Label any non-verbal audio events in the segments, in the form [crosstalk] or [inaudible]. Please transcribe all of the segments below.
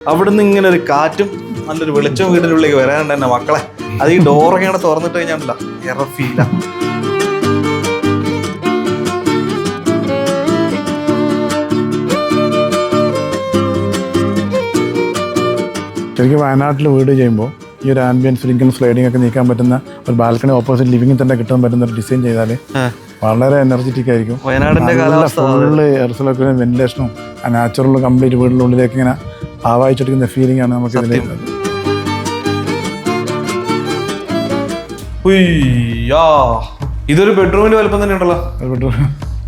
അവിടുന്ന് ഇങ്ങനെ ഒരു കാറ്റും നല്ലൊരു വെളിച്ചവും വീടിന്റെ ഉള്ളിലേക്ക് വരാനുണ്ട് എന്നെ മക്കളെ. അത് ഈ ഡോറൊക്കെ ഇങ്ങനെ തുറന്നിട്ട് കഴിഞ്ഞാൽ എറ ഫീല ശരിക്കും വയനാട്ടിൽ വീട് ചെയ്യുമ്പോൾ ഈ ഒരു ആംബിയൻസ് ലിങ്കും സ്ലൈഡിംഗ് ഒക്കെ നീക്കാൻ പറ്റുന്ന ഒരു ബാൽക്കണി ഓപ്പോസിറ്റ് ലിവിംഗിൽ തന്നെ കിട്ടാൻ പറ്റുന്ന ഒരു ഡിസൈൻ ചെയ്താൽ വളരെ എനർജറ്റിക് ആയിരിക്കും. വയനാടിന്റെ ഫുള്ള് എയർസലൊക്കെ വെന്റിലേഷനും ആ നാച്ചുറൽ കംപ്ലീറ്റ് വീടിന്റെ ഉള്ളിലേക്ക് ആവാഹിച്ചെടുക്കുന്ന ഫീലിംഗ് ആണ് നമുക്ക് ഇതിൽ. ഇതൊരു ബെഡ്റൂമിന്റെ വലുപ്പം തന്നെ ഉണ്ടല്ലോ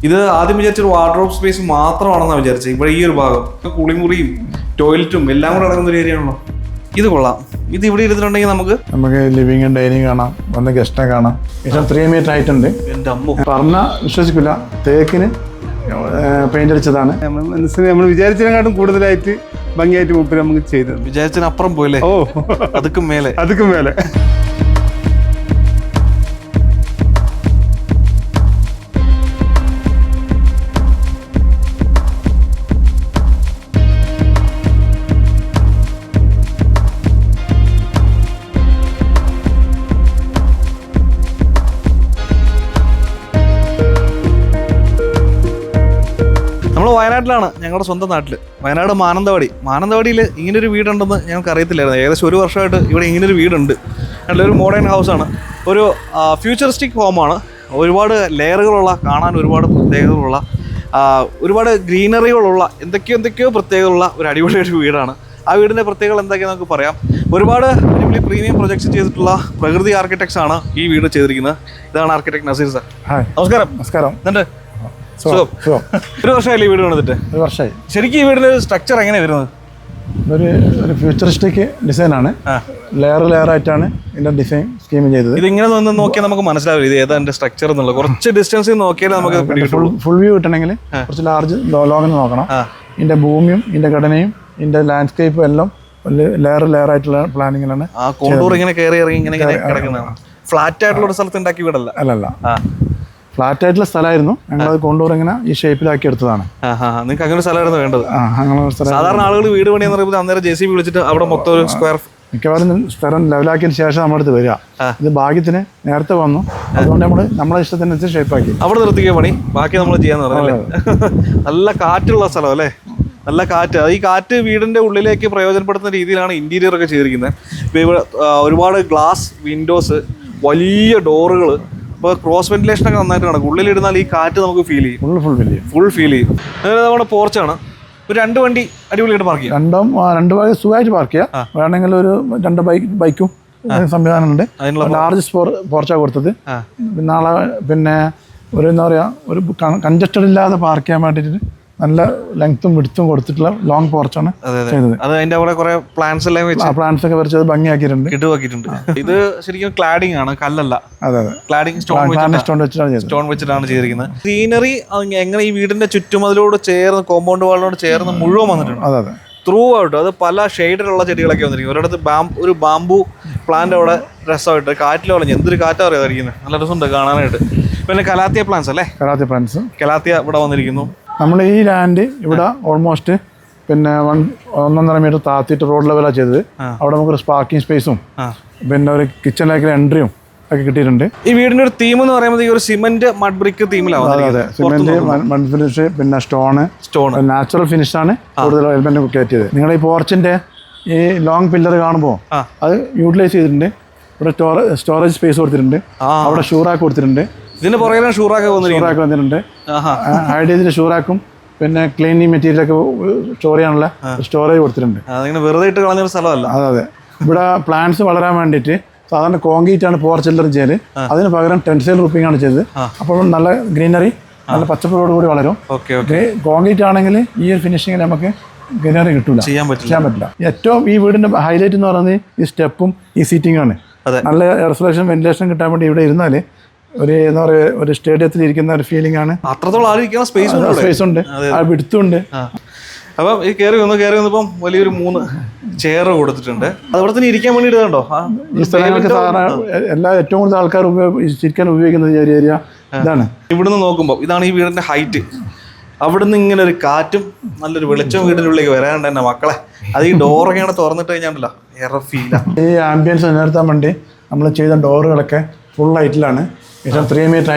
ഇത് ആദ്യം വിചാരിച്ചൊരു വാർഡ്രോബ് സ്പേസ് മാത്രമാണെന്നാണ് വിചാരിച്ചത്. ഇവിടെ ഈ ഒരു ഭാഗം. കുളിമുറിയും ടോയ്ലറ്റും എല്ലാം കൂടെ അടങ്ങുന്ന ഒരു ഏരിയ ആണല്ലോ. ഇത് കൊള്ളാം. ഇത് ഇവിടെ ഇരുന്നിട്ടുണ്ടെങ്കിൽ നമുക്ക് നമുക്ക് ലിവിംഗും ഡൈനിങ് കാണാം. വന്ന് ഗസ്റ്റിനെ കാണാം. ഏകദേശം ത്രീ മീറ്റർ ആയിട്ടുണ്ട് എന്റെ അമ്മ. പറഞ്ഞ വിശ്വസിക്കില്ല തേക്കിന് പെയിന്റ് അടിച്ചതാണ്. നമ്മൾ വിചാരിച്ചതിനെക്കാട്ടും കൂടുതലായിട്ട് ഭംഗിയായിട്ട് മൂപ്പര് നമുക്ക് ചെയ്തത് വിചാരിച്ചതിനപ്പുറം പോയില്ലേ? ഓ. അതുക്കും മേലെ. അതുക്കും മേലെ. വയനാട്ടിലാണ് ഞങ്ങളുടെ സ്വന്തം നാട്ടിൽ വയനാട് മാനന്തവാടി. മാനന്തവാടിയിൽ ഇങ്ങനൊരു വീടുണ്ടെന്ന് ഞങ്ങൾക്ക് അറിയത്തില്ലായിരുന്നു. ഏകദേശം ഒരു വർഷമായിട്ട് ഇവിടെ ഇങ്ങനൊരു വീടുണ്ട്. നല്ലൊരു മോഡേൺ ഹൗസാണ് ഒരു ഫ്യൂച്ചറിസ്റ്റിക് ഹോമാണ് ഒരുപാട് ലെയറുകളുള്ള കാണാൻ ഒരുപാട് പ്രത്യേകതകളുള്ള ഒരുപാട് ഗ്രീനറികളുള്ള എന്തൊക്കെയോ എന്തൊക്കെയോ പ്രത്യേകതകളുള്ള ഒരു അടിപൊളി ഒരു വീടാണ്. ആ വീടിന്റെ പ്രത്യേകത എന്തൊക്കെയാണെന്ന് നമുക്ക് പറയാം. ഒരുപാട് അടിപൊളി പ്രീമിയം പ്രൊജക്ട്സ് ചെയ്തിട്ടുള്ള പ്രകൃതി ആർക്കിടെക്ട്സ് ആണ് ഈ വീട് ചെയ്തിരിക്കുന്നത്. ഇതാണ് ആർക്കിടെക്ട് നസീർ സാർ. നമസ്കാരം. നമസ്കാരം. എന്നിട്ട് സുഖം. ഒരു വർഷമായില്ലേ വീട് വന്നിട്ട് ഒരു വർഷമായി. ശരിക്കും ഈ വീടിന്റെ സ്ട്രക്ചർ എങ്ങനെയാണ് വരുന്നത്? ഇതൊരു ഒരു ഫ്യൂച്ചറിസ്റ്റിക് ഡിസൈനാണ് ആണ്. ലെയർ ലെയർ ആയിട്ടാണ് ഇതിന്റെ ഡിസൈൻ സ്കീം ചെയ്തത്. ഇത് ഇങ്ങനെ നിന്ന് നോക്കിയാൽ നമുക്ക് മനസ്സിലാവില്ല. ഇത് ഏതാ എന്റെ സ്ട്രക്ചർ എന്നുള്ളത്. കുറച്ച് ഡിസ്റ്റൻസ് നോക്കിയാലേ നമുക്ക് ഫുൾ ഫുൾ വ്യൂ കിട്ടണമെങ്കിൽ കുറച്ച് ലാർജ് ലോകം നോക്കണം. ഇതിന്റെ ഭൂമിയും ഇതിന്റെ ഘടനയും ഇതിന്റെ ലാൻഡ്സ്കേപ്പും എല്ലാം ലെയർ ലെയർ ആയിട്ടുള്ള പ്ലാനിങ്ങിലാണ് ആ കോണ്ടൂർ ഇങ്ങനെ കയറി ഇറങ്ങി ഇങ്ങനെ കിടക്കുന്നതാണ്. ഫ്ലാറ്റ് ആയിട്ടുള്ള ഒരു സ്ഥലത്ത് ഉണ്ടാക്കി വീടല്ല. അല്ലല്ല. ഫ്ലാറ്റ് ആയിട്ടുള്ള സ്ഥലമായിരുന്നു. ഞങ്ങൾ അത് കൊണ്ടുപോയി ഇങ്ങനെ ഈ ഷേപ്പിലാക്കി എടുത്തതാണ്. നിങ്ങൾക്ക് അങ്ങനെ ഒരു സ്ഥലമായിരുന്നു. വേണ്ടത് സാധാരണ ആളുകൾ വീട് പണിയെന്ന് പറയുമ്പോൾ അന്നേരം ജെ സി ബി വിളിച്ചിട്ട് അവിടെ മൊത്തം ഒരു സ്ക്വയർ മിക്കവാറും സ്ഥലം ലെവലാക്കിയതിന് ശേഷം നമ്മുടെ അടുത്ത് വരിക. ഇത് ഭാഗ്യത്തിന് നേരത്തെ വന്നു. അതുകൊണ്ട് നമ്മൾ നമ്മളെ ഇഷ്ടത്തിനനുസരിച്ച് ഷേപ്പാക്കി. അവിടെ നിർത്തിക്കുക പണി. ബാക്കി നമ്മൾ ചെയ്യാന്ന് പറഞ്ഞല്ലേ [laughs] നല്ല കാറ്റുള്ള സ്ഥലം അല്ലേ? നല്ല കാറ്റ്. അത് ഈ കാറ്റ് വീടിന്റെ ഉള്ളിലേക്ക് പ്രയോജനപ്പെടുത്തുന്ന രീതിയിലാണ് ഇന്റീരിയർ ഒക്കെ ചെയ്തിരിക്കുന്നത്. ഇപ്പൊ ഇവിടെ ഒരുപാട് ഗ്ലാസ് വിൻഡോസ് വലിയ ഡോറുകൾ ഇപ്പോൾ ക്രോസ് വെന്റിലേഷൻ ഒക്കെ നന്നായിട്ട് നടക്കും. ഉള്ളിലിരുന്നാൽ ഈ കാറ്റ് നമുക്ക് ഫീൽ ചെയ്യും. ഫുൾ ഫീൽ ചെയ്യും. ഫുൾ ഫീൽ ചെയ്യും. അതായത് നമ്മുടെ പോർച്ചാണ് ഒരു രണ്ട് വണ്ടി അടിപൊളിയായിട്ട് പാർക്ക് ചെയ്യാം. രണ്ടും രണ്ട് ഭാഗം സുഖമായിട്ട് പാർക്ക് ചെയ്യാം. വേണമെങ്കിൽ ഒരു രണ്ട് ബൈക്ക് ബൈക്കും സംവിധാനമുണ്ട്. ഉണ്ട് ലാർജ് സ്പോർ പോർച്ചാ കൊടുത്തത്. നാളെ പിന്നെ ഒരു എന്താ പറയുക ഒരു കൺജസ്റ്റഡ് ഇല്ലാതെ പാർക്ക് ചെയ്യാൻ വേണ്ടിയിട്ട് നല്ല ലെങ്ത്തും വിടുത്തും കൊടുത്തിട്ടുള്ള ലോങ് പോർച്ചാണ് ചെയ്തത്. അത് അതിന്റെ അവിടെ കുറെ പ്ലാന്റ്സ് എല്ലാം വെച്ച് പ്ലാന്റ്സ് ഒക്കെ വരച്ചത് ഭംഗിയാക്കിയിട്ടുണ്ട്. കിട്ടുവാക്കിയിട്ടുണ്ട് ഇത് ശരിക്കും ക്ലാഡിംഗ് ആണ് കല്ലല്ല. അതെ അതെ. ക്ലാഡിംഗ് സ്റ്റോൺ സ്റ്റോൺ വെച്ചിട്ടാണ്. സ്റ്റോൺ വെച്ചിട്ടാണ് ചെയ്തിരിക്കുന്നത്. സീനറി എങ്ങനെ ഈ വീടിന്റെ ചുറ്റുമതിലോട് ചേർന്ന് കോമ്പൗണ്ട് വാളിനോട് ചേർന്ന് മുഴുവൻ വന്നിട്ടുണ്ട്. അതെ അതെ. ത്രൂ ഔട്ട് അത് പല ഷെയ്ഡിലുള്ള ചെടികളൊക്കെ വന്നിരിക്കും. ഒരിടത്ത് ബാം ഒരു ബാംബു പ്ലാന്റ് അവിടെ രസമായിട്ട് കാറ്റിൽ വളഞ്ഞ്. എന്തൊരു കാറ്റാ അറിയാതിരിക്കുന്നത് നല്ല രസമുണ്ട് കാണാനായിട്ട്. പിന്നെ കലാത്തിയ പ്ലാന്റ്സ് അല്ലേ? കലാത്തിയ പ്ലാന്റ്സ് കലാത്തിയ ഇവിടെ വന്നിരിക്കുന്നു. നമ്മൾ ഈ ലാൻഡ് ഇവിടെ ഓൾമോസ്റ്റ് പിന്നെ വൺ ഒന്നൊന്നര മീറ്റർ താത്തിയിട്ട് റോഡ് ലെവലാണ് ചെയ്തത്. അവിടെ നമുക്കൊരു പാർക്കിംഗ് സ്പേസും പിന്നെ ഒരു കിച്ചണിലേക്ക് എൻട്രിയും ഒക്കെ കിട്ടിയിട്ടുണ്ട്. ഈ വീടിന്റെ ഒരു തീം എന്ന് പറയുമ്പോൾ ഈ ഒരു സിമന്റ് മഡ് ബ്രിക്ക് തീമിലാണ് അതെ അതെ. സിമന്റ് മൺ ഫിനിഷ് പിന്നെ സ്റ്റോണ് സ്റ്റോൺ നാച്ചുറൽ ഫിനിഷ് ആണ് കൂടുതൽ എലിമെന്റ് കയറ്റിയത്. നിങ്ങൾ ഈ പോർച്ചിന്റെ ഈ ലോങ് പില്ലർ കാണുമ്പോൾ അത് യൂട്ടിലൈസ് ചെയ്തിട്ടുണ്ട്. ഇവിടെ സ്റ്റോറേജ് സ്പേസ് കൊടുത്തിട്ടുണ്ട്. അവിടെ ഷൂറാക്ക് കൊടുത്തിട്ടുണ്ട്. ഇതിന്റെ പുറകിലാണ് ഷൂറാക്ക് ഷൂറാക്ക് വന്നിട്ടുണ്ട്. ഹൈഡേജിന് ഷൂറാക്കും പിന്നെ ക്ലീനിങ് മെറ്റീരിയൽ ഒക്കെ സ്റ്റോർ ചെയ്യാനുള്ള സ്റ്റോറേജ് കൊടുത്തിട്ടുണ്ട്. വെറുതെ ഇട്ട് കളഞ്ഞ സ്ഥലമല്ല. അതെ അതെ. ഇവിടെ പ്ലാന്റ്സ് വളരാൻ വേണ്ടിയിട്ട് സാധാരണ കോൺക്രീറ്റ് ആണ് പോർച്ചെല്ലർ ചെയ്ത് അതിന് പകരം ടെൻസൈൽ റൂപ്പിംഗ് ആണ് ചെയ്തത്. അപ്പോൾ നല്ല ഗ്രീനറി നല്ല പച്ചപ്പോട് കൂടി വളരും. കോൺക്രീറ്റ് ആണെങ്കിൽ ഈ ഒരു ഫിനിഷിങ്ങിൽ നമുക്ക് ഗ്രീനറി കിട്ടില്ല ചെയ്യാൻ പറ്റില്ല. ഏറ്റവും ഈ വീടിന്റെ ഹൈലൈറ്റ് എന്ന് പറയുന്നത് ഈ സ്റ്റെപ്പും ഈ സീറ്റിംഗ് ആണ്. നല്ല എയർസുലേഷൻ വെന്റിലേഷൻ കിട്ടാൻ വേണ്ടി ഇവിടെ ഇരുന്നാൽ ഒരു എന്താ പറയുക ഒരു സ്റ്റേഡിയത്തിൽ ഇരിക്കുന്ന ഒരു ഫീലിംഗ് ആണ്. അത്രത്തോളം സ്പേസ്. സ്പേസ് ഉണ്ട് ആ വിടുത്തുണ്ട്. അപ്പം ഈ കയറി വന്നു കയറി വന്നപ്പം വലിയൊരു മൂന്ന് ചെയർ കൊടുത്തിട്ടുണ്ട്. അതവിടെ തന്നെ ഇരിക്കാൻ വേണ്ടി ഇടുന്നുണ്ടോ? ഈ സ്ഥലങ്ങൾക്ക് സാധാരണ എല്ലാ ഏറ്റവും കൂടുതൽ ആൾക്കാർ ഉപയോഗ ഉപയോഗിക്കുന്ന ഒരു ഏരിയ ഇതാണ്. ഇവിടുന്ന് നോക്കുമ്പോൾ ഇതാണ് ഈ വീടിന്റെ ഹൈറ്റ് അവിടുന്ന് ഇങ്ങനെ ഒരു കാറ്റും നല്ലൊരു വെളിച്ചവും വീടിന്റെ ഉള്ളിലേക്ക് വരാണ്ട് തന്നെ മക്കളെ. അത് ഈ ഡോറൊക്കെ ഇങ്ങനെ തുറന്നിട്ട് കഴിഞ്ഞാണ്ടല്ലോ. ഏറെ ഫീലാണ് ഈ ആംബിയൻസ് നിലനിർത്താൻ വേണ്ടി നമ്മൾ ചെയ്ത ഡോറുകളൊക്കെ ഫുൾ ഹൈറ്റിലാണ് ഏകദേശം ത്രീ മീറ്റർ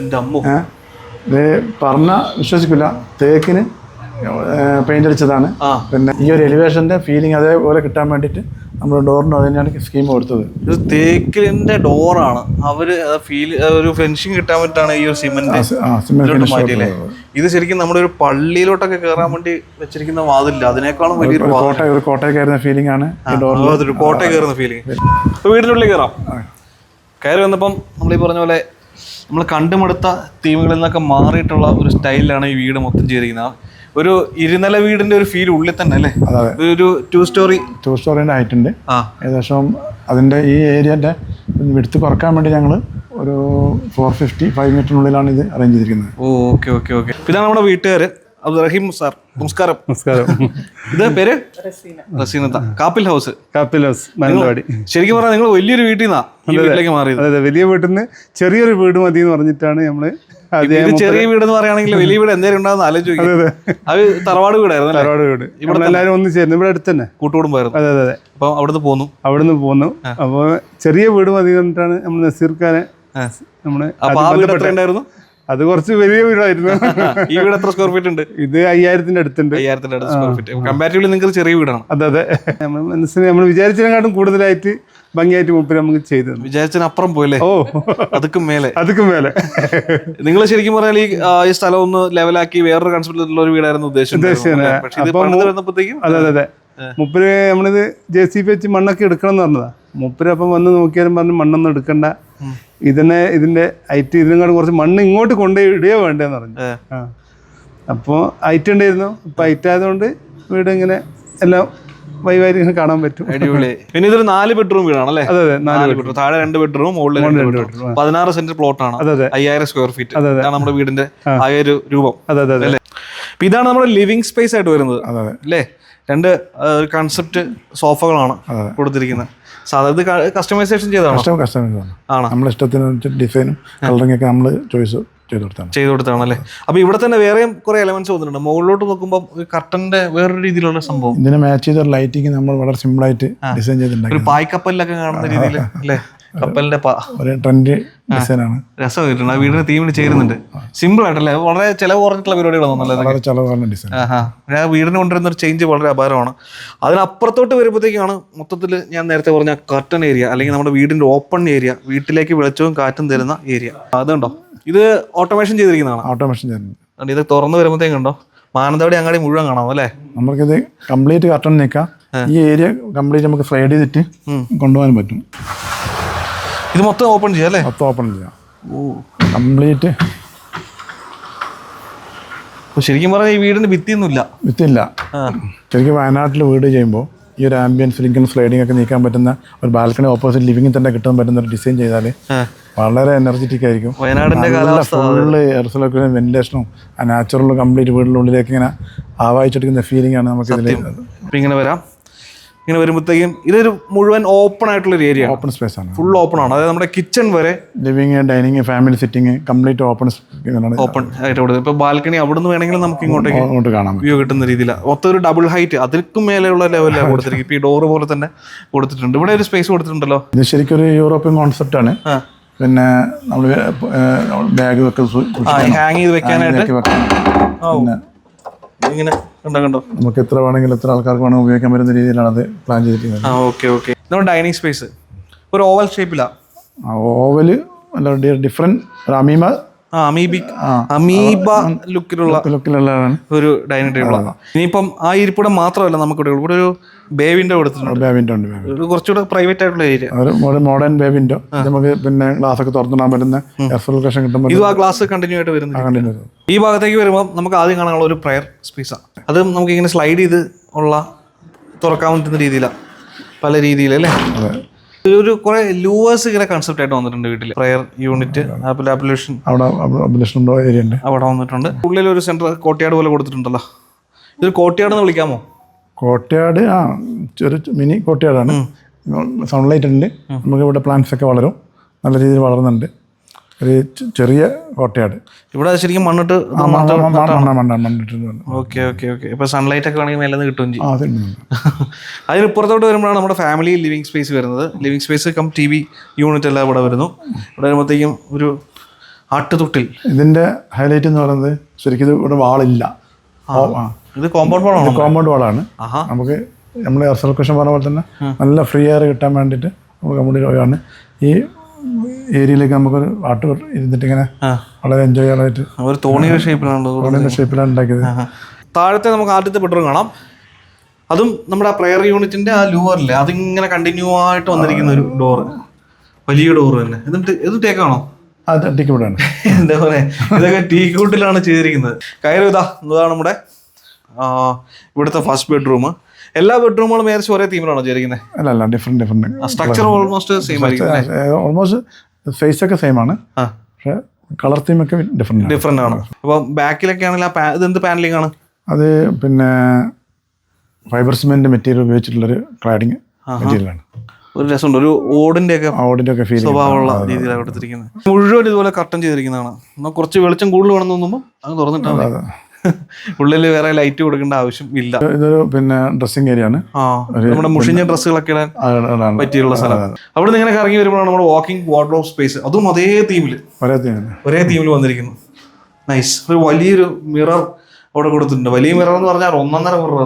എന്റെ അമ്മ. ഇത് പറഞ്ഞ വിശ്വസിക്കില്ല തേക്കിന് പെയിന്റ് അടിച്ചതാണ്. പിന്നെ ഈ ഒരു എലിവേഷന്റെ ഫീലിംഗ് അതേപോലെ കിട്ടാൻ വേണ്ടിയിട്ട് നമ്മൾ ഡോറിന് അതിനാണ് സ്കീം കൊടുത്തത്. ഇത് തേക്കിലിന്റെ ഡോറാണ് അവർ ഫീൽ ഒരു ഫെൻഷിങ് കിട്ടാൻ വേണ്ടിയിട്ടാണ് ഈ ഒരു സിമെന്റ് മാറ്റിയല്ലേ? ഇത് ശരിക്കും നമ്മുടെ ഒരു പള്ളിയിലോട്ടൊക്കെ കയറാൻ വേണ്ടി വെച്ചിരിക്കുന്ന വാതില്ല അതിനേക്കാളും വലിയൊരു കോട്ട ഒരു കോട്ടയൊക്കെ ഫീലിംഗ് ആണ് കോട്ടയിൽ കയറുന്ന ഫീലിംഗ് വീടിനുള്ളിൽ കയറാം. കയറി വന്നപ്പം നമ്മൾ ഈ പറഞ്ഞ പോലെ നമ്മൾ കണ്ടുമടുത്ത തീമുകളിൽ നിന്നൊക്കെ മാറിയിട്ടുള്ള ഒരു സ്റ്റൈലിലാണ് ഈ വീട് മൊത്തം ചെയ്തിരിക്കുന്നത്. ഒരു ഇരുനില വീടിന്റെ ഒരു ഫീൽ ഉള്ളിൽ തന്നെ അല്ലേ? ഒരു ടു സ്റ്റോറി ടു സ്റ്റോറിന്റെ ആയിട്ടുണ്ട് ഏകദേശം അതിന്റെ ഈ ഏരിയന്റെ വിടുത്ത് കുറയ്ക്കാൻ വേണ്ടി ഞങ്ങൾ ഒരു ഫോർ ഫിഫ്റ്റി ഫൈവ് മീറ്ററിനുള്ളിലാണ് ഇത് അറേഞ്ച് ചെയ്തിരിക്കുന്നത്. ഓക്കെ ഓക്കെ ഓക്കെ ഇതാണ് നമ്മുടെ വീട്ടുകാര്. അബ്ദുറഹീം സാർ നമസ്കാരം. നമസ്കാരം. ഇത് പേര്? റസീനത്ത കാപ്പിൽ ഹൗസ്. കാപ്പിൽ ഹൗസ് മാനന്തവാടി. ശരിക്കും പറഞ്ഞാൽ നിങ്ങൾ വലിയൊരു വീട്ടിൽ നിന്നാണ് മാറിയത്. അതെ വലിയ വീട്ടിൽ നിന്ന് ചെറിയൊരു വീട് മതി എന്ന് പറഞ്ഞിട്ടാണ് നമ്മൾ ആദ്യം ചെറിയ വീട് എന്ന് പറയുകയാണെങ്കിൽ വലിയ വീട് എന്തേലും ഉണ്ടാകുന്ന ആലോചിക്കും അത് തറവാട് വീടായിരുന്നു തറവാട് വീട്. ഇവിടെ എല്ലാവരും ഒന്ന് ചേർന്ന് ഇവിടെ അടുത്ത് തന്നെ കൂട്ടുകുടുംബമായിരുന്നു. അതെ അതെ അതെ. അപ്പം അവിടുന്ന് പോന്നു. അവിടുന്ന് പോന്നു. അപ്പോൾ ചെറിയ വീട് മതി എന്ന് പറഞ്ഞിട്ടാണ് നമ്മൾ നസീർക്കാനെ നമ്മൾ അത് കുറച്ച് വലിയ വീടായിരുന്നു. ഈ വീട് എത്ര സ്ക്വയർ ഫീറ്റ് ഉണ്ട്? ഇത് അയ്യായിരത്തിന്റെ അടുത്തുണ്ട്. അയ്യായിരത്തിന്റെ അടുത്ത് സ്ക്വയർ ഫീറ്റ് കമ്പാരിറ്റീവ്ലി നിങ്ങൾക്ക് ചെറിയ വീടാണ്. അതെ അതെ. നമ്മൾ മനസ്സിന് നമ്മൾ വിചാരിച്ചതിനെക്കാട്ടും കൂടുതലായിട്ട് ഭംഗിയായിട്ട് മുപ്പിൽ നമുക്ക് ചെയ്തു വിചാരിച്ചതിന് വിചാരിച്ചതിനപ്പുറം പോയല്ലേ ഓ. അതൊക്കെ മേലെ. അതൊക്കെ മേലെ. നിങ്ങൾ ശരിക്കും പറഞ്ഞാൽ ഈ ഈ സ്ഥലം ഒന്ന് ലെവലാക്കി വേറൊരു കൺസെപ്റ്റിലുള്ള ഒരു വീടായിരുന്നു ഉദ്ദേശിച്ചത്. അതെ അതെ അതെ. മുപ്പര് നമ്മളിത് ജെ സി ബി വെച്ച് മണ്ണൊക്കെ എടുക്കണം എന്ന് പറഞ്ഞതാ. മുപ്പര് അപ്പം വന്ന് നോക്കിയാലും പറഞ്ഞു മണ്ണൊന്നും എടുക്കണ്ട. ഇതിനെ ഇതിന്റെ ഐറ്റ് ഇതിനും കൂടെ കുറച്ച് മണ്ണ് ഇങ്ങോട്ട് കൊണ്ടുപോയി ഇടുകയോ വേണ്ടെന്ന് പറഞ്ഞു. അപ്പോൾ ഹൈറ്റ് ഉണ്ടായിരുന്നു. അപ്പം ഐറ്റ് ആയതുകൊണ്ട് വീട് ഇങ്ങനെ എല്ലാം വൈകാരി കാണാൻ പറ്റും. അടിപൊളി. [laughs] പിന്നെ ഇതൊരു നാല് ബെഡ്റൂം വീടാണല്ലേ അതെ അതെ നാല് ബെഡ്റൂം. താഴെ രണ്ട് ബെഡ്റൂം മുകളിൽ രണ്ട് ബെഡ്റൂം. പതിനാറ് സെന്റ് പ്ലോട്ട് ആണ് അതെ അതെ. അയ്യായിരം സ്ക്വയർ ഫീറ്റ്. അതെ, അതെ. നമ്മുടെ വീടിന്റെ ആ. ഒരു രൂപം. അതെ അതെ അല്ലേ? ഇതാണ് നമ്മുടെ ലിവിംഗ് സ്പേസ് ആയിട്ട് വരുന്നത്. അല്ലേ? രണ്ട് കൺസെപ്റ്റ് സോഫകളാണ് കൊടുത്തിരിക്കുന്നത്. സാധാരണ കസ്റ്റമൈസേഷൻ ചെയ്തതാണോ? കസ്റ്റമർ ആണ്? നമ്മുടെ ഇഷ്ടത്തിന് ഡിസൈനും കളറിംഗ് ഒക്കെ നമ്മൾ ചോയ്സ് ചെയ്തു കൊടുത്താണ്. ചെയ്തു കൊടുത്താണ് അല്ലേ അപ്പൊ ഇവിടെ തന്നെ വേറെയും കുറെ എലമെന്റ്സ് വന്നിട്ടുണ്ട്. മുകളിലോട്ട് നോക്കുമ്പോൾ കർട്ടന്റെ വേറൊരു രീതിയിലുള്ള സംഭവം. ഇതിനെ മാച്ച് ചെയ്ത ലൈറ്റിംഗ് നമ്മൾ വളരെ സിമ്പിൾ ആയിട്ട് ഡിസൈൻ ചെയ്തിട്ടുണ്ട് ചെയ്തിട്ടുണ്ടാക്കി പായ്ക്കപ്പലിലൊക്കെ കാണുന്ന രീതിയിൽ അല്ലേ? കപ്പലിന്റെ ഒരു ട്രെൻഡ് ഡിസൈനാണ്. രസം കിട്ടുന്നുണ്ട് ആ വീടിന് തീമിന് ചേരുന്നുണ്ട്. സിമ്പിൾ ആയിട്ടല്ലേ? വളരെ ചിലവ് കുറഞ്ഞിട്ടുള്ള പരിപാടികളാണ് വളരെ ഡിസൈൻ. ആഹാ. ഞാൻ വീടിന് കൊണ്ടുവരുന്ന ഒരു ചേഞ്ച് വളരെ അപാരമാണ്. അതിനപ്പുറത്തോട്ട് വരുമ്പോഴത്തേക്കാണ് മൊത്തത്തിൽ ഞാൻ നേരത്തെ പറഞ്ഞ കർട്ടൺ ഏരിയ അല്ലെങ്കിൽ നമ്മുടെ വീടിന്റെ ഓപ്പൺ ഏരിയ വീട്ടിലേക്ക് വെളിച്ചവും കാറ്റും തരുന്ന ഏരിയ അതുണ്ടോ? ഇത് ഓട്ടോമേഷൻ ചെയ്തിരിക്കുന്നതാണ്. ഓട്ടോമേഷൻ ചെയ്തിരുന്നു ഇത് തുറന്നു വരുമ്പോഴത്തേക്കുണ്ടോ മാനന്തവാടി അങ്ങാടി മുഴുവൻ കാണാം അല്ലേ? നമുക്കിത് കംപ്ലീറ്റ് കർട്ടൺ നിൽക്കാം. ഈ ഏരിയ കംപ്ലീറ്റ് നമുക്ക് സ്ലൈഡ് ചെയ്തിട്ട് കൊണ്ടുപോകാൻ പറ്റും. ഇത് മൊത്തം ഓപ്പൺ ചെയ്യാം അല്ലേ? മൊത്തം ഓപ്പൺ ചെയ്യാം. ഓ കംപ്ലീറ്റ് ശരിക്കും പറഞ്ഞാൽ ഈ വീടിന് ഭിത്തിയൊന്നുമില്ല. ഭിത്തിയില്ല. ശരിക്കും വയനാട്ടിൽ വീട് ചെയ്യുമ്പോൾ ഈ ഒരു ആംബിയൻസ് ലിങ്കൻ സ്ലൈഡിംഗ് ഒക്കെ നീക്കാൻ പറ്റുന്ന ഒരു ബാൽക്കണി ഓപ്പോസിറ്റ് ലിവിംഗിൽ തന്നെ കിട്ടാൻ പറ്റുന്ന ഒരു ഡിസൈൻ ചെയ്താൽ വളരെ എനർജറ്റിക് ആയിരിക്കും. കാലാവസ്ഥ ഫുള്ള് എയർ സർക്കുലേഷൻ വെന്റിലേഷനും ആ നാച്ചുറൽ കംപ്ലീറ്റ് വീടിനുള്ളിലേക്ക് ഇങ്ങനെ ആവാഹിച്ചെടുക്കുന്ന ഫീലിംഗ് ആണ് നമുക്ക് ഇതിൽ ഇങ്ങനെ വരാം. ഇങ്ങനെ വരുമ്പോഴത്തേക്കും ഇതൊരു മുഴുവൻ ഓപ്പൺ ആയിട്ടുള്ള ഒരു ഏരിയ ഓപ്പൺ സ്പേസ് ആണ്. ഫുൾ ഓപ്പൺ ആണ്. അതായത് നമ്മുടെ കിച്ചൺ വരെ living dining family sitting complete open open ആയിട്ട് കൊടുത്തത് ഇപ്പൊ ബാൽക്കണി അവിടെ നിന്ന് വേണമെങ്കിലും നമുക്ക് ഇങ്ങോട്ടേക്ക് ഇങ്ങോട്ട് കാണാം വ്യൂ കിട്ടുന്ന രീതിയിലാണ് മൊത്തം ഒരു ഡബിൾ ഹൈറ്റ് അതിൽക്കും മേലെയുള്ള ലെവലിലാണ് [laughs] കൊടുത്തിരിക്കും ഇപ്പൊ ഈ ഡോറ് പോലെ തന്നെ കൊടുത്തിട്ടുണ്ട്. ഇവിടെ ഒരു സ്പേസ് കൊടുത്തിട്ടുണ്ടല്ലോ. ഇത് ശരിക്കും ഒരു യൂറോപ്യൻ കോൺസെപ്റ്റ് ആണ് പിന്നെ നമ്മൾ ബാഗ് വെക്കാൻ ഹാങ് ചെയ്ത് വെക്കാനായിട്ട്. ഇങ്ങനെ കണ്ടോ കണ്ടോ? നമുക്ക് എത്ര വേണമെങ്കിലും എത്ര ആൾക്കാർക്ക് വേണമെങ്കിൽ ഉപയോഗിക്കാൻ പറ്റുന്ന രീതിയിലാണ് അത് പ്ലാൻ ചെയ്തിരിക്കുന്നത്. ആ ഓക്കെ ഓക്കെ. നമ്മുടെ ഡൈനിങ് സ്പേസ് ഒരു ഓവൽ ഷേപ്പിലാണ് ഓവൽ അല്ല ഡിഫറെന്റ് അമീമ അമീബ ലുക്കിലുള്ള ലുക്കിലുള്ളതാണ് ഒരു ഡൈനിങ് ടേബിളാണ് ഇനിയിപ്പം ആ ഇരിപ്പിടം മാത്രമല്ല നമുക്ക് ഇവിടെ ഒരു ബേവിൻഡോ കൊടുത്തിട്ടുണ്ട്. ബേബിന്റെ ഉണ്ട് കുറച്ചുകൂടെ പ്രൈവറ്റ് ആയിട്ടുള്ള ഏരിയ ഒരു മോഡേൺ ബേവിൻഡോ നമുക്ക് പിന്നെ ഗ്ലാസ് ഒക്കെ തുറന്നിടാൻ പറ്റുന്ന സർക്കുലേഷൻ കിട്ടുമ്പോൾ ഇത് ആ ഗ്ലാസ് കണ്ടിന്യൂ ആയിട്ട് വരുന്നത് ഈ ഭാഗത്തേക്ക് വരുമ്പോൾ നമുക്ക് ആദ്യം കാണാനുള്ള ഒരു പ്രയർ സ്പേസാണ് അത് നമുക്ക് ഇങ്ങനെ സ്ലൈഡ് ചെയ്ത് ഉള്ള തുറക്കാൻ പറ്റുന്ന രീതിയിലാണ് പല രീതിയിൽ അല്ലേ ഒരു കുറെ ലൂവേഴ്സ് ഇങ്ങനെ കൺസെപ്റ്റ് ആയിട്ട് വന്നിട്ടുണ്ട് വീട്ടിൽ പ്രയർ യൂണിറ്റ് ആപ്പിൾ ആപ്ലിക്കേഷൻ അവിടെ ഉണ്ടോ ഏരിയ ഉണ്ട്? അവിടെ വന്നിട്ടുണ്ട്. ഉള്ളിൽ ഒരു സെന്റർ കോട്ടയാട് പോലെ കൊടുത്തിട്ടുണ്ടല്ലോ. ഇതൊരു കോട്ടയാട് എന്ന് വിളിക്കാമോ? കോട്ടയാട് ആ ചെറു മിനി കോട്ടയാടാണ് സൺലൈറ്റ് ഉണ്ട്. നമുക്ക് ഇവിടെ പ്ലാന്റ്സ് ഒക്കെ വളരും. നല്ല രീതിയിൽ വളരുന്നുണ്ട് ഒരു ചെറിയ കോട്ടയാണ്. ഇവിടെ ശരിക്കും മണ്ണിട്ട് ഓക്കെ ഓക്കെ ഓക്കെ. ഇപ്പൊ സൺലൈറ്റ് ഒക്കെ വേണമെങ്കിൽ മേലെ കിട്ടും ചെയ്യും [laughs] അതിന് ഇപ്പുറത്തോട്ട് വരുമ്പോഴാണ് നമ്മുടെ ഫാമിലി ലിവിങ് സ്പേസ് വരുന്നത്. Living space cum T V unit എല്ലാം ഇവിടെ വരുന്നു. ഇവിടെ വരുമ്പോഴത്തേക്കും ഒരു ആട്ടുതൊട്ടിൽ. ഇതിന്റെ ഹൈലൈറ്റ് എന്ന് പറയുന്നത് ശരിക്കും ഇവിടെ വാളില്ല. ഇത് കോമ്പൗണ്ട് വാളാണ് കോമ്പൗണ്ട് വാളാണ് നമുക്ക് നമ്മൾ എർസൽ ക്വഷൻ പറഞ്ഞ പോലെ തന്നെ നല്ല ഫ്രീ എയർ കിട്ടാൻ വേണ്ടിയിട്ട് നമുക്ക് നമ്മുടെ ഈ ഏരിയയിലേക്ക് നമുക്ക് പാട്ട് ഇരുന്നിട്ട് ഇങ്ങനെ വളരെ എൻജോയ് ചെയ്യാനായിട്ട് ഒരു തോണിയുടെ ഷേപ്പിലാണ് തോണിയുടെ ഷേപ്പിലാണ് ഉണ്ടാക്കിയത്. താഴത്തെ നമുക്ക് ആദ്യത്തെ ബെഡ്റൂം കാണാം. അതും നമ്മുടെ ആ പ്രെയർ യൂണിറ്റിന്റെ ആ ലൂവറില്ലേ അതിങ്ങനെ കണ്ടിന്യൂ ആയിട്ട് വന്നിരിക്കുന്ന ഒരു ഡോർ വലിയ ഡോർ തന്നെ. എന്നിട്ട് ഇത് ടേക്കാണോ അട്ടിക്ക് ഇവിടെയാണ് എന്താ പറയാ? ഇതൊക്കെ ടീ കൂട്ടിലാണ് ചെയ്തിരിക്കുന്നത്. കയറി ഇതാ ഇതാണ് നമ്മുടെ ഇവിടുത്തെ ഫസ്റ്റ് ബെഡ്റൂം എല്ലാ ബെഡ്റൂമുകളും ഏകദേശം ഒരേ തീമിലാണോ ചെയ്തിരിക്കുന്നത്. അല്ല അല്ല different different structure almost same ആയിരിക്കും ഓൾമോസ്റ്റ് ഫേസ് ഒക്കെ സെയിം ആണ്. പക്ഷേ കളർ തീം ഒക്കെ ഡിഫറെന്റ് ഡിഫറെന്റ് ആണ്. അപ്പോൾ ബാക്കിലൊക്കെ ആണെങ്കിൽ ആ പാ- ഇത് എന്ത് പാനലിംഗ് ആണ്? അത് പിന്നെ ഫൈബർ സിമെന്റ് മെറ്റീരിയൽ ഉപയോഗിച്ചിട്ടുള്ളൊരു ക്ലാഡിങ് മെറ്റീരിയലാണ് ഒരു രസമുണ്ട്. ഒരു ഓടിന്റെ ഒക്കെ ഓടിന്റെ ഒക്കെ ഫീൽ സ്വഭാവമുള്ള രീതിയിലാണ് കൊടുത്തിരിക്കുന്നത് മുഴുവൻ ഇതുപോലെ കർട്ടൻ ചെയ്തിരിക്കുന്നതാണ്. എന്നാൽ കുറച്ച് വെളിച്ചം കൂടുതൽ വേണമെന്ന് തോന്നുമ്പോൾ അത് തുറന്നിട്ടാണ് ഉള്ളിൽ വേറെ ലൈറ്റ് കൊടുക്കേണ്ട ആവശ്യം ഇല്ല. ഇതൊരു പിന്നെ ഡ്രസ്സിംഗ് ഏരിയ ആണ്. നമ്മുടെ മുഷിഞ്ഞ ഡ്രസ്സുകളൊക്കെ ഇടാൻ പറ്റിയുള്ള സ്ഥലം. അവിടെ നിന്ന് ഇങ്ങനെ കറങ്ങി വരുമ്പോഴാണ് നമ്മുടെ വാക്കിംഗ് വാർഡ്രോബ് സ്പേസ് അതും അതേ തീമിൽ ഒരേ തീമാണ് ഒരേ തീമിൽ വന്നിരിക്കുന്നു. നൈസ് ഒരു വലിയൊരു മിറർ അവിടെ കൊടുത്തിട്ടുണ്ട്. വലിയ മിറർ എന്ന് പറഞ്ഞാൽ ഒന്നൊന്നര മിറർ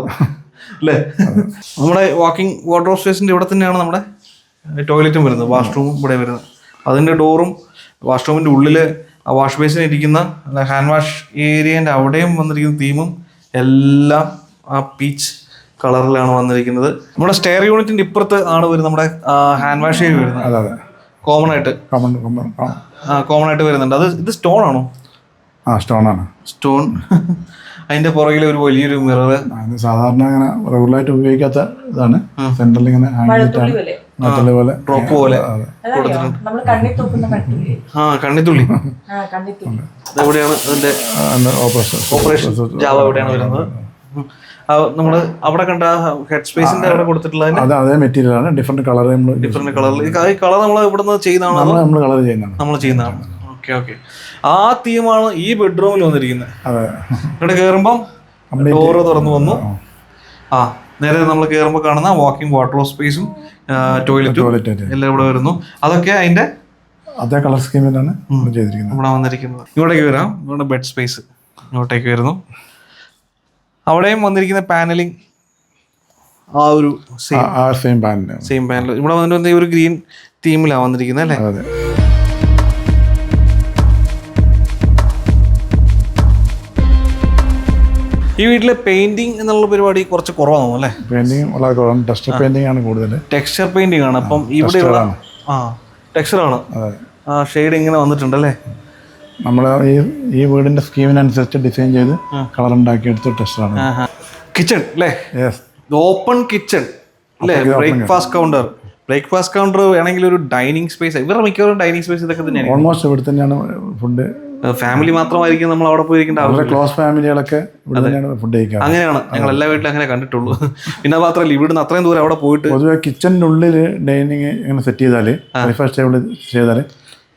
അല്ലേ? നമ്മുടെ വാക്കിംഗ് വാർഡ്രോബ് സ്പേസിന്റെ ഇവിടെ തന്നെയാണ് നമ്മുടെ ടോയ്ലറ്റും വരുന്നത്. വാഷ്റൂമും ഇവിടെ വരുന്നത്. അതിന്റെ ഡോറും വാഷ്റൂമിന്റെ ഉള്ളിൽ ആ വാഷ് ബേസിന് ഇരിക്കുന്ന ഹാൻഡ് വാഷ് ഏരിയന്റെ അവിടെയും വന്നിരിക്കുന്ന തീമും എല്ലാം ആ പീച്ച് കളറിലാണ് വന്നിരിക്കുന്നത്. നമ്മുടെ സ്റ്റെയർ യൂണിറ്റിന്റെ ഇപ്പുറത്ത് ആണ് വരുന്നത് നമ്മുടെ ഹാൻഡ് വാഷ് ഏരിയ വരുന്നത്. അതെ അതെ. കോമൺ ആയിട്ട്. കോമൺ കോമൺ ആ കോമൺ ആയിട്ട് വരുന്നുണ്ട്. അത് ഇത് സ്റ്റോൺ ആണോ? ആ സ്റ്റോൺ ആണ്. സ്റ്റോൺ [laughs] അതിന്റെ പുറകിൽ ഒരു വലിയൊരു മിറർ സാധാരണ അങ്ങനെ റെഗുലറായിട്ട് ഉപയോഗിക്കാത്ത ഇതാണ്. സെന്ററിൽ ഇങ്ങനെ ഹാൻഡ് പോലെ ഡ്രോപ്പ് പോലെ ആ കണ്ണിത്തുള്ളി. എവിടെയാണ് അതിന്റെ ഓപ്പറേഷൻ. ഓപ്പറേഷൻ ജാവ എവിടെയാണ് വരുന്നത്? നമ്മൾ നമ്മൾ അവിടെ കണ്ട ഹെഡ് സ്പേസിന്റെ അവിടെ കൊടുത്തിട്ടുള്ള അതെ അതേ മെറ്റീരിയൽ ആണ്. ഡിഫറെന്റ് കളർ നമ്മൾ ഡിഫറെന്റ് കളറിൽ ഈ കളർ നമ്മൾ ഇവിടുന്ന് ചെയ്യുന്നതാണോ നമ്മൾ നമ്മൾ കളർ ചെയ്യുന്നതാണ്. നമ്മൾ ചെയ്യുന്നതാണ്? ഓക്കെ ഓക്കെ ആ തീമാണ് ഈ ബെഡ്റൂമിൽ വന്നിരിക്കുന്നത്. അതെ. ഇവിടെ കയറുമ്പം ഡോറ് തുറന്നു വന്നു. ആ. നേരെ നമ്മൾ കയറുമ്പോൾ കാണുന്ന വാക്കിംഗ് വാട്ടർ സ്പേസും ടോയ്ലറ്റും എല്ലാം ഇവിടെ വരുന്നു. അതൊക്കെ അതിന്റെ അതേ കളർ സ്കീമിലാണ് ചെയ്തിരിക്കുന്നത്. ഇവിടെ വന്നിരിക്കുന്നത്. ഇവിടേക്ക് വരാം. ഇവിടെ ബെഡ് സ്പേസ് ഇങ്ങോട്ടേക്ക് വരുന്നു. അവിടെയും വന്നിരിക്കുന്ന പാനലിംഗ് ആ ഒരു same same panel same panel ഇവിടെ വന്നിട്ട് ഒരു ഗ്രീൻ തീമിലാണ് വന്നിരിക്കുന്നത് അല്ലേ? അതെ. ഈ വീട്ടിലെ പെയിന്റിംഗ് എന്നുള്ള പരിപാടി കുറച്ച് കുറവാണോ അല്ലേ? പെയിന്റിംഗ് വളരെ കുറവാണ്. ടെക്സ്ചർ പെയിന്റിംഗ് ആണ് കൂടുതൽ ടെക്സ്ചർ പെയിന്റിംഗ് ആണ്. അപ്പം ഇവിടെ ആ ടെക്സ്ചർ ആണ്. ആ ഷെയ്ഡ് ഇങ്ങനെ വന്നിട്ടുണ്ട് അല്ലേ നമ്മൾ ഈ ഈ വീടിന്റെ സ്കീമിനനുസരിച്ച് ഡിസൈൻ ചെയ്ത് കളർ ഉണ്ടാക്കി ടെക്സ്ചർ ആണ്. കിച്ചൺ അല്ലേ? യെസ് ഓപ്പൺ കിച്ചൺ അല്ലേ? ബ്രേക്ക്ഫാസ്റ്റ് കൗണ്ടർ ബ്രേക്ക്ഫാസ്റ്റ് കൗണ്ടർ വേണമെങ്കിൽ ഒരു ഡൈനിങ് സ്പേസ് ഇവരുടെ മിക്കവാറും ഡൈനിങ് സ്പേസ് ഇതൊക്കെ തന്നെയാണ് ഓൾമോസ്റ്റ് ഇവിടെ തന്നെയാണ് ഫുഡ് ഫാമിലി മാത്രമായിരിക്കും നമ്മൾ അവിടെ പോയിരിക്കേണ്ട ക്ലോസ് ഫാമിലികളൊക്കെ ഫുഡ് അങ്ങനെയാണ്. ഞങ്ങൾ എല്ലാ വീട്ടിലും അങ്ങനെ കണ്ടിട്ടുള്ളൂ. പിന്നെ മാത്രമല്ല ഇവിടുന്ന് അത്രയും ദൂരം അവിടെ പോയിട്ട് പൊതുവെ കിച്ചണിന്റെ ഉള്ളിൽ ഡൈനിങ് ഇങ്ങനെ സെറ്റ് ചെയ്താൽ ബ്രേക്ക്ഫാസ്റ്റ് ടേബിൾ ചെയ്താൽ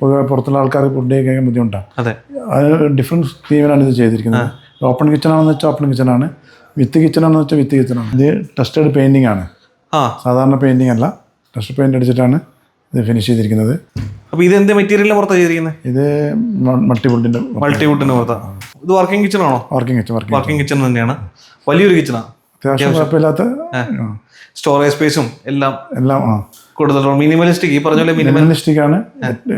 പൊതുവെ പുറത്തുള്ള ആൾക്കാർക്ക് ഫുഡ് കഴിക്കാൻ ബുദ്ധിമുട്ടാണ്. അതെ. അത് ഡിഫറൻസ് തീമിലാണ് ഇത് ചെയ്തിരിക്കുന്നത്. ഓപ്പൺ കിച്ചൺ ആണെന്ന് വെച്ചാൽ ഓപ്പൺ കിച്ചൺ ആണ്. വിത്ത് കിച്ചൺ ആണെന്ന് വെച്ചാൽ വിത്ത് കിച്ചൺ ആണ്. ഇത് ടെസ്റ്റഡ് പെയിന്റിംഗ് ആണ്. സാധാരണ പെയിന്റിംഗ് അല്ല. ടെസ്റ്റ് പെയിന്റ് അടിച്ചിട്ടാണ് ഇത് ഫിനിഷ് ചെയ്തിരിക്കുന്നത്. അപ്പൊ ഇത് എന്ത് മെറ്റീരിയൽ പുറത്താണ് ചെയ്തിരിക്കുന്നത് ഇത് മൾട്ടിവുഡിന്റെ മൾട്ടിവുഡിന് പുറത്താണ് ഇത് വർക്കിംഗ് കിച്ചൺ ആണോ? Working kitchen working working kitchen തന്നെയാണ്. വലിയൊരു കിച്ചണാണ് അത്യാവശ്യം കുഴപ്പമില്ലാത്ത സ്റ്റോറേജ് സ്പേസും എല്ലാം എല്ലാം ആ. കൊടുത്തിട്ടുണ്ട് മിനിമലിസ്റ്റിക് ഈ പറഞ്ഞ പോലെ മിനിമലിസ്റ്റിക് ആണ്.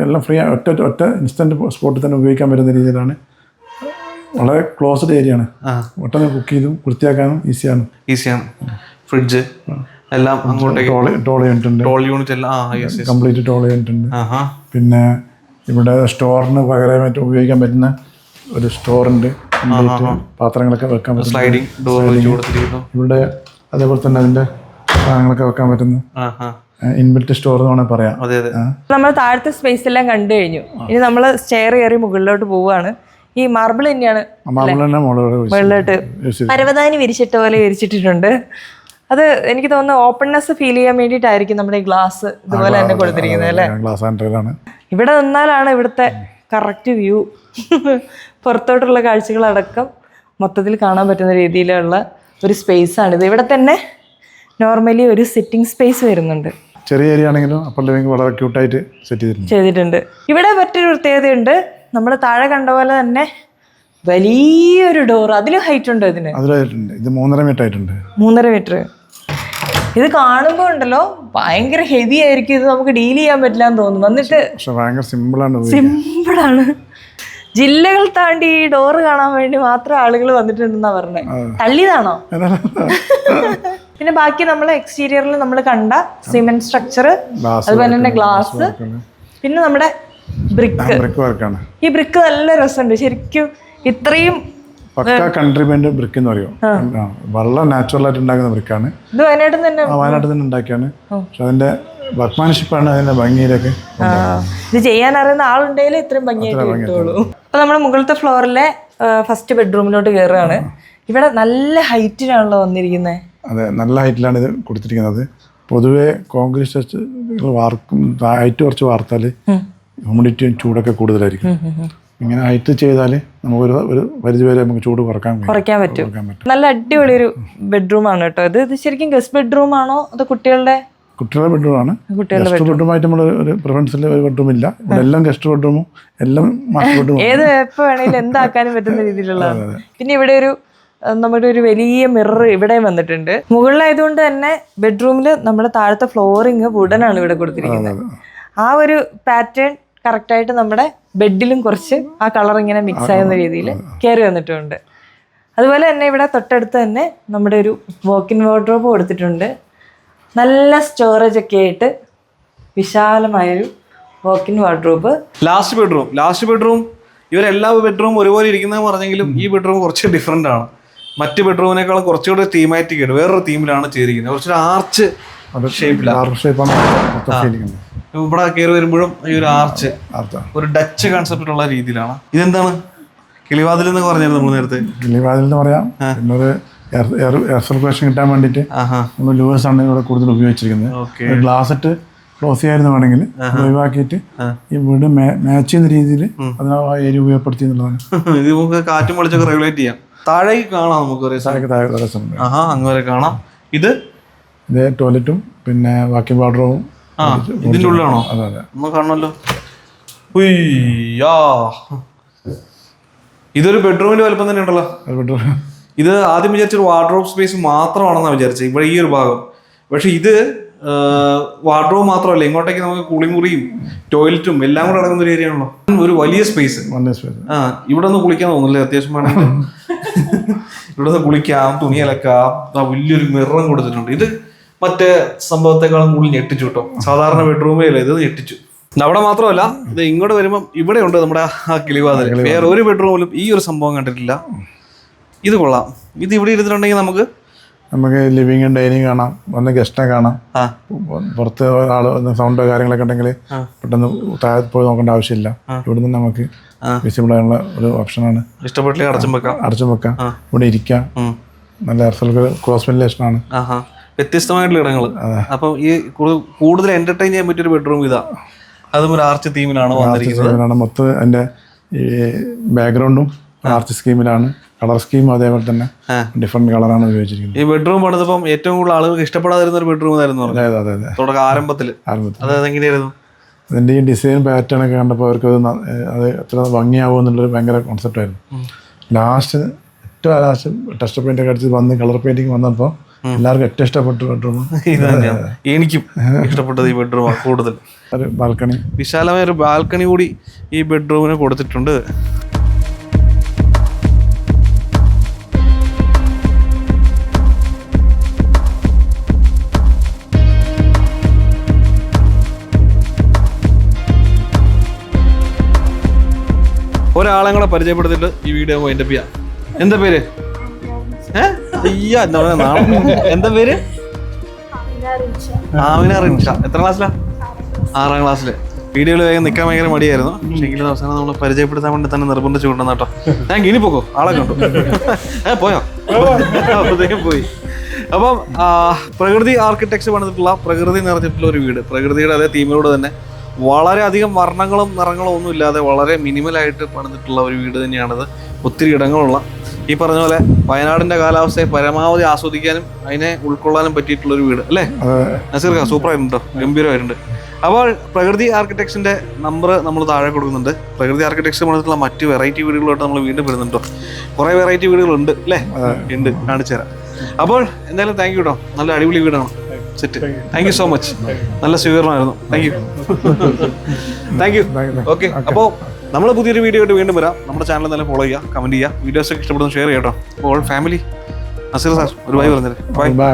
എല്ലാം ഫ്രീ ഒറ്റ ഒറ്റ ഇൻസ്റ്റന്റ് സ്പോട്ടിൽ തന്നെ ഉപയോഗിക്കാൻ പറ്റുന്ന രീതിയിലാണ്. വളരെ ക്ലോസ്ഡ് ഏരിയ ആണ്. ആ. പെട്ടെന്ന് കുക്ക് ചെയ്തും വൃത്തിയാക്കാനും ഈസിയാണ് ഈസിയാണ് ഫ്രിഡ്ജ് എല്ലാം അങ്ങോട്ടേക്ക് tall tall unit tall unit എല്ലാം ആ yes yes complete tall unit ഉണ്ട് ആഹാ. പിന്നെ ഇവിടെ സ്റ്റോറിന് പകരമായിട്ട് ഉപയോഗിക്കാൻ പറ്റുന്ന ഒരു സ്റ്റോറുണ്ട്. പാത്രങ്ങളൊക്കെ വെക്കാൻ പറ്റും സ്ലൈഡിങ് ഡോർ ഇവിടെ അതേപോലെ തന്നെ അതിന്റെ സാധനങ്ങളൊക്കെ വെക്കാൻ പറ്റുന്ന ആഹാ. ഇൻബിൽറ്റ് സ്റ്റോർ എന്ന് വേണമെങ്കിൽ പറയാം. നമ്മൾ താഴത്തെ സ്പേസ് എല്ലാം കണ്ടു കഴിഞ്ഞു. ഇനി നമ്മൾ സ്റ്റെയർ കയറി മുകളിലോട്ട് പോവുകയാണ്. ഈ മാർബിൾ തന്നെയാണ് മാർബിൾ തന്നെ മുകളിലോട്ട് പരവതാനി വിരിച്ചിട്ട പോലെ വിരിച്ചിട്ടിട്ടുണ്ട്. അത് എനിക്ക് തോന്നുന്നു ഓപ്പൺനെസ് ഫീൽ ചെയ്യാൻ വേണ്ടിയിട്ടായിരിക്കും നമ്മുടെ ഈ ഗ്ലാസ് ഇതുപോലെ തന്നെ കൊടുത്തിരിക്കുന്നത് അല്ലേ? ഗ്ലാസ് ആൻഡ്രയിലാണ് ഇവിടെ നിന്നാലാണ് ഇവിടുത്തെ കറക്റ്റ് വ്യൂ [laughs] പുറത്തോട്ടുള്ള കാഴ്ചകളടക്കം മൊത്തത്തിൽ കാണാൻ പറ്റുന്ന രീതിയിലുള്ള ഒരു സ്പേസാണിത് ഇവിടെ തന്നെ നോർമലി ഒരു സിറ്റിംഗ് സ്പേസ് വരുന്നുണ്ട്. ചെറിയ ഏരിയ ആണെങ്കിലും അപ്പർ ലിവിങ് വളരെ ക്യൂട്ടായിട്ട് സെറ്റ് ചെയ്തിട്ടുണ്ട്. ചെയ്തിട്ടുണ്ട്. ഇവിടെ മറ്റൊരു പ്രത്യേകതയുണ്ട്. നമ്മൾ താഴെ കണ്ട പോലെ തന്നെ വലിയൊരു ഡോർ അതിലും ഹൈറ്റ് ഉണ്ടോ ഇതിന്? അതിലായിട്ടുണ്ട് ഇത് മൂന്നര മീറ്റർ ആയിട്ടുണ്ട്. മൂന്നര മീറ്റർ ഇത് കാണുമ്പോൾ ഉണ്ടല്ലോ ഭയങ്കര ഹെവി ആയിരിക്കും. ഇത് നമുക്ക് ഡീൽ ചെയ്യാൻ പറ്റില്ല എന്ന് തോന്നുന്നു എന്നിട്ട് ഭയങ്കര സിമ്പിളാണ് സിമ്പിളാണ് ജില്ലകൾ താണ്ടി ഈ ഡോറ് കാണാൻ വേണ്ടി മാത്രം ആളുകൾ വന്നിട്ടുണ്ടെന്നാ പറഞ്ഞത് തള്ളിയതാണോ? [laughs] പിന്നെ ബാക്കി നമ്മൾ എക്സ്റ്റീരിയറിൽ നമ്മൾ കണ്ട സിമെന്റ് സ്ട്രക്ചർ അതുപോലെ തന്നെ ഗ്ലാസ് പിന്നെ നമ്മുടെ ബ്രിക്ക് ഈ ബ്രിക്ക് നല്ല രസമുണ്ട്. ശരിക്കും ഇത്രയും പക്ക കൺട്രി പെയിന്റ് ബ്രിക്ക് എന്ന് പറയും. വെള്ളം നാച്ചുറൽ ആയിട്ട് ഉണ്ടാക്കുന്ന ബ്രിക്കാണ് വയനാട്ടിൽ തന്നെ ഉണ്ടാക്കിയാണ്. പക്ഷെ അതിന്റെ വർക്ക്മാൻഷിപ്പാണ് അതിന്റെ ഭംഗിയിലൊക്കെ ഇത് ചെയ്യാൻ അറിയുന്ന ആളുണ്ടെങ്കിൽ ഇത്രയും ഭംഗിയായിട്ട് കിട്ടുള്ളൂ. അപ്പൊ നമ്മുടെ മുകളിലത്തെ ഫ്ലോറിലെ ഫസ്റ്റ് ബെഡ്റൂമിലോട്ട് കയറുകയാണ് ഇവിടെ നല്ല ഹൈറ്റിലാണല്ലോ വന്നിരിക്കുന്നത് അതെ നല്ല ഹൈറ്റിലാണ് ഇത് കൊടുത്തിരിക്കുന്നത്. പൊതുവെ കോൺക്രീറ്റ് സ്ട്രക്ചർ വാർക്കും ഹൈറ്റ് കുറച്ച് വാർത്താൽ ഹ്യൂമിഡിറ്റിയും ചൂടൊക്കെ കൂടുതലായിരിക്കും. ഇങ്ങനെ ഹൈറ്റ് ചെയ്താൽ നമുക്കൊരു ഒരു പരിധി വരെ നമുക്ക് ചൂട് കുറയ്ക്കാൻ. കുറയ്ക്കാൻ പറ്റും. നല്ല അടിപൊളി ഒരു ബെഡ്റൂം ആണ് കേട്ടോ. ഇത് ഇത് ശരിക്കും ഗസ്റ്റ് ബെഡ്റൂം ആണോ അത് കുട്ടികളുടെ കുട്ടികളുടെ ബെഡ്റൂമാണ്. ഗസ്റ്റ് ബെഡ്റൂമായിട്ട് നമ്മൾ ഒരു പ്രിഫറൻസിൽ ഒരു ബെഡ്റൂം ഇല്ല എല്ലാം ഗസ്റ്റ് ബെഡ്റൂമും എല്ലാം മാസ്റ്റർ ബെഡ്റൂം ഏത് എപ്പോൾ വേണമെങ്കിലും എന്താക്കാനും പറ്റുന്ന രീതിയിലുള്ളതാണ്. പിന്നെ ഇവിടെ ഒരു നമ്മുടെ ഒരു വലിയ മിറർ ഇവിടെ വന്നിട്ടുണ്ട്. മുകളിലായതുകൊണ്ട് തന്നെ ബെഡ്റൂമിൽ നമ്മുടെ താഴത്തെ ഫ്ലോറിങ് വുഡനാണ് ഇവിടെ കൊടുത്തിരിക്കുന്നത്. ആ ഒരു പാറ്റേൺ കറക്റ്റായിട്ട് നമ്മുടെ ബെഡിലും കുറച്ച് ആ കളർ ഇങ്ങനെ മിക്സ് ആകുന്ന രീതിയിൽ കയറി വന്നിട്ടുണ്ട്. അതുപോലെ തന്നെ ഇവിടെ തൊട്ടടുത്ത് തന്നെ നമ്മുടെ ഒരു വോക്കിൻ വാർഡ്രോബ് കൊടുത്തിട്ടുണ്ട് നല്ല സ്റ്റോറേജ് ഒക്കെ ആയിട്ട് വിശാലമായൊരു walk in wardrobe last bedroom last bedroom ഇവരെല്ലാ bedroom ഒരുപോലെ ഇരിക്കുന്നതെന്ന് പറഞ്ഞെങ്കിലും ഈ ബെഡ്റൂം കുറച്ച് ഡിഫറെന്റ് ആണ്. മറ്റ് ബെഡ്റൂമിനേക്കാളും കുറച്ചുകൂടി തീമാറ്റിക് ആയിട്ട് വേറൊരു തീമിലാണ് ചെയ്തിരിക്കുന്നത്. കുറച്ചൊരു ആർച്ച് ഷേപ്പിലാണ് ഇവിടെ കയറി വരുമ്പോഴും ഈ ഒരു ആർച്ച് ഒരു ഡച്ച് കൺസെപ്റ്റിലുള്ള രീതിയിലാണ്. ഇതെന്താണ്? കിളിവാതിൽ എന്ന് പറഞ്ഞായിരുന്നു നമ്മൾ നേരത്തെ. കിളിവാതിൽ എന്ന് പറയാം. പിന്നൊരു എയർ സർക്കുലേഷൻ കിട്ടാൻ വേണ്ടിയിട്ട് നമ്മൾ ലൂവേഴ്സ് ആണ് ഇവിടെ കൂടുതൽ ഉപയോഗിച്ചിരിക്കുന്നത്. ഓക്കെ. ഗ്ലാസ് ഇട്ട് ക്ലോസ് ചെയ്യായിരുന്നു വേണമെങ്കിൽ ഒഴിവാക്കിയിട്ട് ഈ വീട് മാച്ച് ചെയ്യുന്ന രീതിയിൽ അതിനാ ഏരിയ ഉപയോഗപ്പെടുത്തി എന്നുള്ളതാണ്. [laughs] ഇത് നമുക്ക് കാറ്റും വെളിച്ചൊക്കെ റെഗുലേറ്റ് ചെയ്യാം. താഴേക്ക് കാണാം നമുക്ക് ഒരേ സ്ഥലം. താഴേക്ക് താഴെ രസമുണ്ട് ആഹാ അങ്ങ് വരെ കാണാം. ഇത്? ഇത് ടോയ്ലറ്റും പിന്നെ ബാക്കി വാർഡ്രോബും ആ ഇതിന്റെ ഉള്ളിലാണോ ഒന്ന് ഉയ്യാ. ഇതൊരു ബെഡ്റൂമിന്റെ വലുപ്പം തന്നെ ഉണ്ടല്ലോ. ഇത് ആദ്യം വിചാരിച്ചൊരു വാർഡ്രോബ് സ്പേസ് മാത്രമാണെന്നാണ് വിചാരിച്ചത്. ഇവിടെ ഈ ഒരു ഭാഗം. പക്ഷെ ഇത് വാർഡ്രോബ് മാത്രമല്ല ഇങ്ങോട്ടേക്ക് നമുക്ക് കുളി മുറിയും ടോയ്ലറ്റും എല്ലാം കൂടെ അടങ്ങുന്ന ഒരു ഏരിയ ആണല്ലോ. ഒരു വലിയ സ്പേസ് ആ ഇവിടെ ഒന്ന് കുളിക്കാൻ തോന്നുന്നില്ലേ? അത്യാവശ്യം വേണമെങ്കിൽ. [laughs] ഇവിടെ നിന്ന് കുളിക്കാം തുണി അലക്കാം. വലിയൊരു മിററും കൊടുത്തിട്ടുണ്ട്. ഇത് മറ്റേ സംഭവത്തെക്കാളും കൂടുതൽ ഞെട്ടിച്ചു കേട്ടോ. സാധാരണ ബെഡ്റൂമേ ഇത് ഞെട്ടിച്ചു. അവിടെ മാത്രമല്ല ഇത് ഇങ്ങോട്ട് വരുമ്പം ഇവിടെ ഉണ്ട് നമ്മുടെ ആ കിളിവാതിൽ വേറെ ഒരു ബെഡ്റൂമിലും ഈ ഒരു സംഭവം കണ്ടിട്ടില്ല. ഇത് കൊള്ളാം. ഇത് ഇവിടെ ഇരുന്നിട്ടുണ്ടെങ്കിൽ നമുക്ക് നമുക്ക് ലിവിങ് ഡൈനിങ് കാണാം. വന്ന് ഗസ്റ്റിനെ കാണാം. പുറത്ത് ആൾ സൗണ്ടോ കാര്യങ്ങളൊക്കെ ഉണ്ടെങ്കിൽ പെട്ടെന്ന് താഴെ പോയി നോക്കേണ്ട ആവശ്യമില്ല. ഇവിടെ നിന്ന് നമുക്ക് വിസിബിൾ ആയുള്ള ഒരു ഓപ്ഷനാണ് ഇഷ്ടപ്പെട്ടില്ല അടച്ചും വെക്കാം. അടച്ചു വെക്കാം. ഇവിടെ ഇരിക്കാം. നല്ല ക്രോസ് വെന്റിലേഷൻ ആണ്. വ്യത്യസ്തമായിട്ടുള്ള ഇടങ്ങൾ അപ്പം ഈ കൂടുതൽ എന്റർടൈൻ ചെയ്യാൻ പറ്റിയൊരു ബെഡ്റൂം ഇതാ. അതും ഒരു ആർച്ച് തീമിലാണ് വന്നിരിക്കുന്നത്. മൊത്തം എന്റെ ഈ ബാക്ക്ഗ്രൗണ്ടും ആർച്ച് സ്കീമിലാണ് കളർ സ്കീം അതേപോലെ തന്നെ ഡിഫറെന്റ് കളറാണ് ഉപയോഗിച്ചിരിക്കുന്നത്. ഈ ബെഡ്റൂം പണിതപ്പം ഏറ്റവും കൂടുതൽ ആളുകൾക്ക് ഇഷ്ടപ്പെടാതിരുന്ന ഒരു ബെഡ്റൂം ആയിരുന്നു അതെ അതെ അതെ. തുടക്കം ആരംഭത്തിൽ ആരംഭത്തിൽ അതിന്റെ ഈ ഡിസൈൻ പാറ്റേൺ ഒക്കെ കണ്ടപ്പോൾ അവർക്ക് അത് അത് എത്ര ഭംഗിയാവും എന്നുള്ളൊരു ഭയങ്കര കോൺസെപ്റ്റ് ആയിരുന്നു. ലാസ്റ്റ് ഏറ്റവും ലാസ്റ്റ് ടെസ്റ്റ് പെയിന്റ് ഒക്കെ അടിച്ച് വന്ന് കളർ പെയിന്റിങ് വന്നപ്പോൾ എല്ലാവർക്കും ഏറ്റവും ഇഷ്ടപ്പെട്ട ബെഡ്റൂം [laughs] ഇത് തന്നെയാണ് എനിക്കും ഇഷ്ടപ്പെട്ടത് ഈ ബെഡ്റൂം കൂടുതൽ. ഒരു ബാൽക്കണി വിശാലമായ ഒരു ബാൽക്കണി കൂടി ഈ ബെഡ്റൂമിന് കൊടുത്തിട്ടുണ്ട്. ഒരാളെ കൂടെ പരിചയപ്പെടുത്തിട്ട് ഈ വീഡിയോ എന്റെ ചെയ്യാം. എന്താ പേര്? ഏ? അയ്യ എന്താ എന്താ പേര്? ആമിന റിൻഷ. എത്ര ക്ലാസ്സിലാ? ആറാം ക്ലാസ്സിൽ. വീഡിയോയിൽ വേഗം നിൽക്കാൻ ഭയങ്കര മടിയായിരുന്നു. പക്ഷേ എങ്കിലും അവസാനം നമ്മൾ പരിചയപ്പെടുത്താൻ വേണ്ടി തന്നെ നിർബന്ധിച്ചു കൊണ്ടുവന്ന കേട്ടോ. ഞാൻ ഇനി പോക്കോ? ആളെ കണ്ടു. ഏ പോയോ? അപ്പോഴത്തേക്കും പോയി. അപ്പം പ്രകൃതി ആർക്കിടെക്ചർ പണിതിട്ടുള്ള പ്രകൃതി നിറഞ്ഞിട്ടുള്ള ഒരു വീട്. പ്രകൃതിയുടെ അതേ തീമിലൂടെ തന്നെ വളരെ അധികം വർണങ്ങളും നിറങ്ങളും ഒന്നും ഇല്ലാതെ വളരെ മിനിമലായിട്ട് പണിതിട്ടുള്ള ഒരു വീട് തന്നെയാണിത്. ഒത്തിരി ഇടങ്ങളുള്ള ഈ പറഞ്ഞ പോലെ വയനാടിന്റെ കാലാവസ്ഥയെ പരമാവധി ആസ്വദിക്കാനും അതിനെ ഉൾക്കൊള്ളാനും പറ്റിയിട്ടുള്ള ഒരു വീട് അല്ലേ? സൂപ്പർ ആയിട്ടുണ്ടോ ഗംഭീരമായിട്ടുണ്ട്. അപ്പോൾ പ്രകൃതി ആർക്കിടെക്ചറിന്റെ നമ്പർ നമ്മൾ താഴെ കൊടുക്കുന്നുണ്ട്. പ്രകൃതി ആർക്കിടെക്ചർ പറഞ്ഞിട്ടുള്ള മറ്റ് വെറൈറ്റി വീടുകളോട്ട് നമ്മൾ വീണ്ടും വരുന്നുണ്ടോ? കുറെ വെറൈറ്റി വീടുകളുണ്ട് അല്ലേ? ഉണ്ട് കാണിച്ചു തരാം. അപ്പോൾ എന്തായാലും താങ്ക് യു കേട്ടോ നല്ല അടിപൊളി വീടാണ്. Set thank you so much നല്ല സ്വീകരണമായിരുന്നു. Thank you thank you okay അപ്പോൾ നമ്മൾ പുതിയൊരു വീഡിയോ ആയിട്ട് വീണ്ടും വരാം. നമ്മുടെ ചാനൽ നല്ല ഫോളോ ചെയ്യുക കമന്റ് ചെയ്യുക വീഡിയോസ് ഒക്കെ ഇഷ്ടപ്പെടുന്ന ഷെയർ ചെയ്യാം കേട്ടോ. ഓൾ ഫാമിലി നസീർ സാർ ഒരു ബൈ പറഞ്ഞത് ബൈ ബൈ